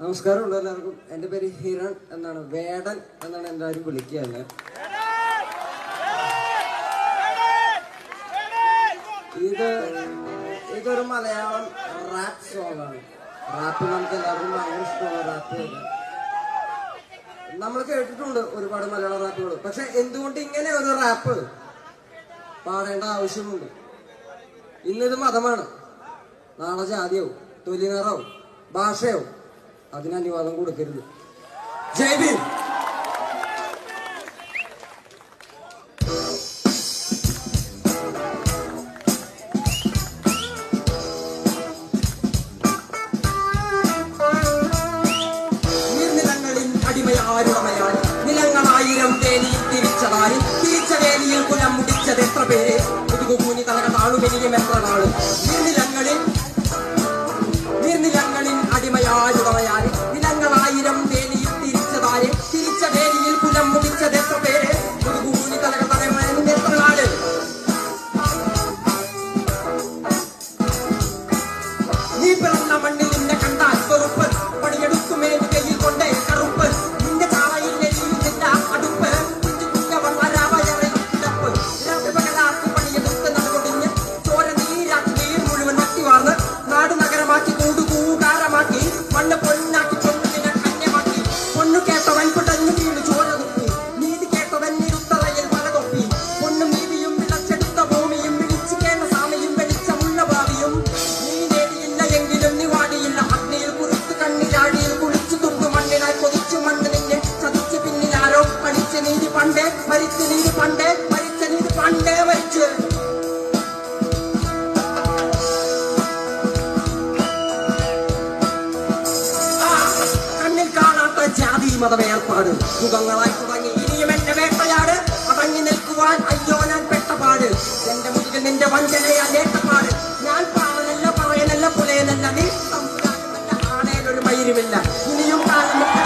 നമസ്കാരമുണ്ട് എല്ലാവർക്കും. എന്റെ പേര് ഹിരൺ എന്നാണ്. വേടൻ എന്നാണ് എല്ലാവരും വിളിക്കുക തന്നെ ഇത് ഇതൊരു മലയാളം റാപ്പ് ആണ്. റാപ്പ് നമുക്ക് എല്ലാവർക്കും ഭയങ്കര ഇഷ്ടമാണ് റാപ്പ് നമ്മൾ കേട്ടിട്ടുണ്ട് ഒരുപാട് മലയാള റാപ്പുകൾ പക്ഷെ എന്തുകൊണ്ട് ഇങ്ങനെ ഒരു റാപ്പ് പാടേണ്ട ആവശ്യമുണ്ട്? ഇന്നിത് മതമാണ്. നാളെ ജാതിയോ തൊലിനിറവും ഭാഷയാവും. അതിന് അനുവാദം കൊടുക്കരുത്. ജയ് ഭീം. നീർനിലങ്ങളിൽ അടിമയാരുടമയാൽ നിലങ്ങളായിരം തേനിയിൽ തിരിച്ചതായി. തിരിച്ച വേലിയിൽ കുലം മുടിച്ചത് എത്ര പേര്? മുതുകുകൂനി തലക താണുമെനിയും എത്ര നാൾ? ജാതി മതമേർപ്പാട്. മുഖങ്ങളായി തുടങ്ങി. ഇനിയും എന്റെ വേട്ടയാട്. അടങ്ങി നിൽക്കുവാൻ അയ്യോ ഞാൻ പെട്ടപാട്. എന്റെ മുന്നിൽ നിന്റെ വഞ്ചനയാ നേട്ടപ്പാട് ഞാൻ പാവനല്ല പറയനല്ല പുലയനല്ല. നീ സംസ്കാരമല്ല ആണേലൊരു മയിരുമില്ല ഇനിയും കാലം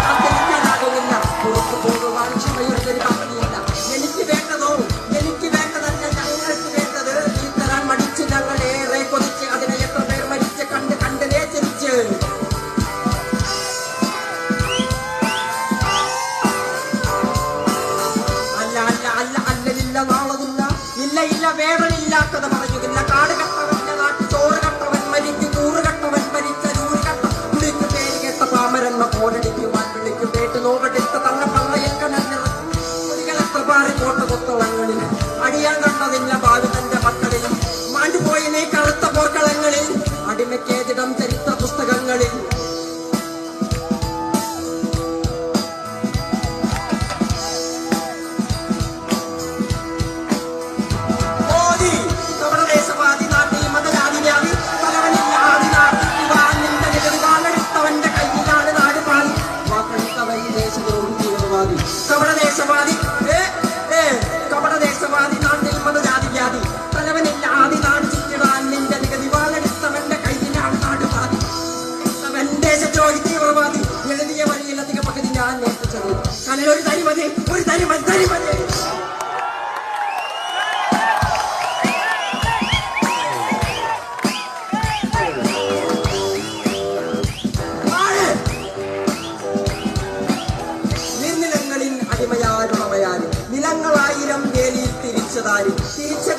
വേറെയില്ലാത്തത് പറയുകില്ല കാട് കട്ടവന്റെ നാട്ടിൽ ചോറ് കട്ടവൻ മരിച്ചു കൂറ് കട്ടവൻ മരിച്ച നൂറ് കട്ട കുടിക്ക് പേര് കേട്ട പാമരന്മ കോരടിക്കുവാൻ വിളിക്കും പേട്ട് നോവെടുത്ത തന്ന പള്ളയിൽ കനഞ്ഞെത്ര പാറി കോട്ട കൊത്തളങ്ങളിൽ അടിയാൻ കണ്ടതില്ല ഭാവി താൻ നശിച്ചത് കാരണം ഒരു തരി മതി ഒരു തരി മതി തരി മതി. നിലങ്ങളായിരം വേലിയിൽ തിരിച്ചതാരി? തിരിച്ച